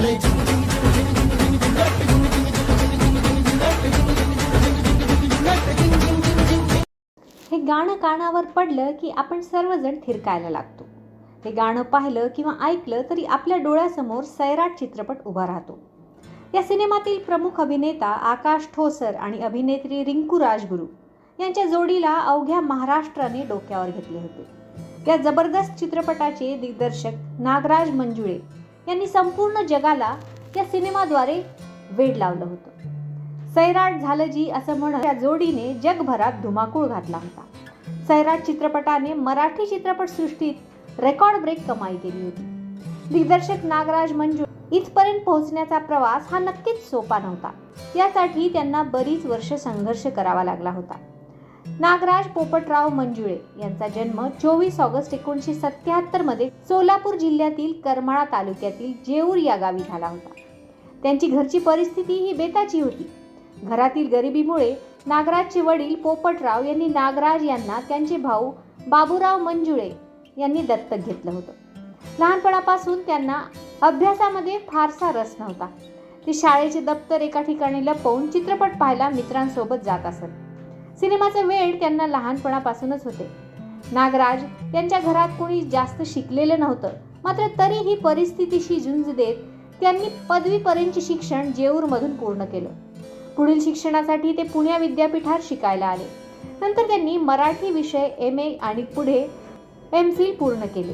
हे गाणं कानावर पडलं की आपण सर्वजण थिरकायला लागतो. हे गाणं पाहिलं किंवा ऐकलं तरी आपल्या डोळ्यासमोर सैराट चित्रपट उभा राहतो. या सिनेमातील प्रमुख अभिनेता आकाश ठोसर आणि अभिनेत्री रिंकू राजगुरू यांच्या जोडीला अवघ्या महाराष्ट्राने डोक्यावर घेतले होते. या जबरदस्त चित्रपटाचे दिग्दर्शक नागराज मंजुळे यांनी संपूर्ण जगाला या सिनेमाद्वारे वेड लावलं होतं. सैराट झालं जी असं म्हणत या जोडीने जगभरात धुमाकूळ घातला होता. सैराट चित्रपटाने मराठी चित्रपटसृष्टीत रेकॉर्ड ब्रेक कमाई केली होती. दिग्दर्शक नागराज मंजू इथपर्यंत पोहोचण्याचा प्रवास हा नक्कीच सोपा नव्हता. यासाठी त्यांना बरीच वर्ष संघर्ष करावा लागला होता. नागराज पोपटराव मंजुळे यांचा जन्म चोवीस ऑगस्ट एकोणीसशे सत्याहत्तरमध्ये सोलापूर जिल्ह्यातील करमाळा तालुक्यातील जेऊर या गावी झाला होता. त्यांची घरची परिस्थिती ही बेताची होती. घरातील गरिबीमुळे नागराजचे वडील पोपटराव यांनी नागराज यांना त्यांचे भाऊ बाबूराव मंजुळे यांनी दत्तक घेतलं होतं. लहानपणापासून त्यांना अभ्यासामध्ये फारसा रस नव्हता. ते शाळेचे दप्तर एका ठिकाणी लपवून चित्रपट पाहायला मित्रांसोबत जात असत. सिनेमाचे वेळ त्यांना लहानपणापासूनच होते. नागराज त्यांच्या घरात कोणी जास्त शिकलेलं नव्हतं. मात्र तरीही परिस्थितीशी झुंज देत त्यांनी पदवीपर्यंतचे शिक्षण जेऊरमधून पूर्ण केलं. पुढील शिक्षणासाठी ते पुण्या विद्यापीठात शिकायला आले. नंतर त्यांनी मराठी विषय एम ए आणि पुढे एम फिल पूर्ण केले.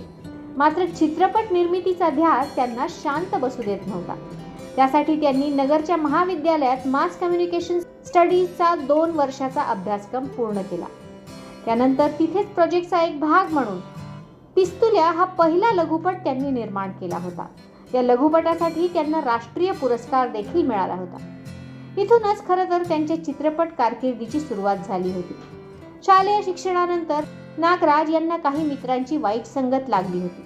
मात्र चित्रपट निर्मितीचा ध्यास त्यांना शांत बसू देत नव्हता. त्यासाठी त्यांनी नगरच्या महाविद्यालयात मास कम्युनिकेशन स्टडीजचा दोन वर्षाचा अभ्यासक्रम पूर्ण केला. त्यानंतर तिथेच प्रोजेक्टचा एक भाग म्हणून पिस्तुल्या हा पहिला लघुपट त्यांनी निर्माण केला होता. या लघुपटासाठी त्यांना राष्ट्रीय पुरस्कार देखील मिळाला होता. इथूनच खरं तर त्यांच्या चित्रपट कारकिर्दीची सुरुवात झाली होती. शालेय शिक्षणानंतर नागराज यांना काही मित्रांची वाईट संगत लागली होती.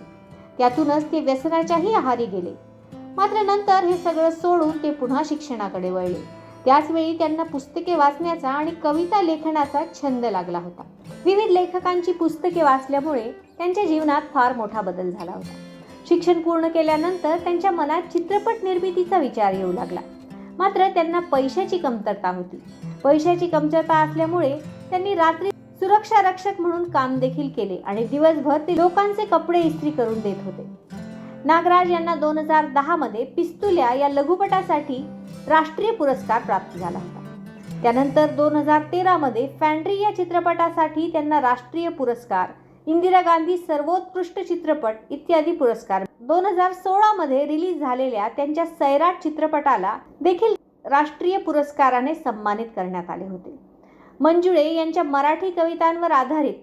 त्यातूनच ते व्यसनाच्याही आहारी गेले. मात्र नंतर हे सगळं सोडून ते पुन्हा शिक्षणाकडे वळले. त्याचवेळी त्यांना पुस्तके वाचण्याचा आणि कविता लेखनाचा छंद लागला होता. विविध लेखकांची पुस्तके वाचल्यामुळे त्यांच्या जीवनात फार मोठा बदल झाला होता. शिक्षण पूर्ण केल्यानंतर त्यांच्या मनात चित्रपट निर्मितीचा विचार येऊ लागला. मात्र त्यांना पैशाची कमतरता होती. पैशाची कमतरता असल्यामुळे त्यांनी रात्री सुरक्षा रक्षक म्हणून काम देखील केले आणि दिवसभर ते लोकांचे कपडे इस्त्री करून देत होते. नागराज यांना दोन हजार दहा मध्ये पिस्तुल्या या लघुपटासाठी राष्ट्रीय पुरस्कार प्राप्त झाला होता. त्यानंतर दोन हजार तेरा मध्ये फॅन्ड्री या चित्रपटासाठी त्यांना राष्ट्रीय पुरस्कार इंदिरा गांधी सर्वोत्कृष्ट चित्रपट इत्यादी पुरस्कार. दोन हजार सोळामध्ये रिलीज झालेल्या त्यांच्या सैराट चित्रपटाला देखील राष्ट्रीय पुरस्काराने सन्मानित करण्यात आले होते. मंजुळे यांच्या मराठी कवितांवर आधारित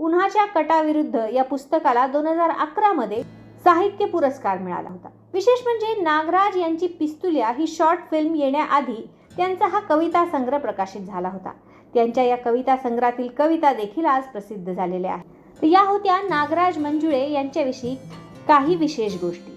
उन्हाच्या कटाविरुद्ध या पुस्तकाला दोन हजार अकरा मध्ये साहित्य पुरस्कार मिळाला होता. विशेष म्हणजे नागराज यांची पिस्तुल्या ही शॉर्ट फिल्म येण्याआधी त्यांचा हा कविता संग्रह प्रकाशित झाला होता. त्यांच्या या कविता संग्रहातील कविता देखील आज प्रसिद्ध झालेल्या आहेत. या होत्या नागराज मंजुळे यांच्याविषयी काही विशेष गोष्टी.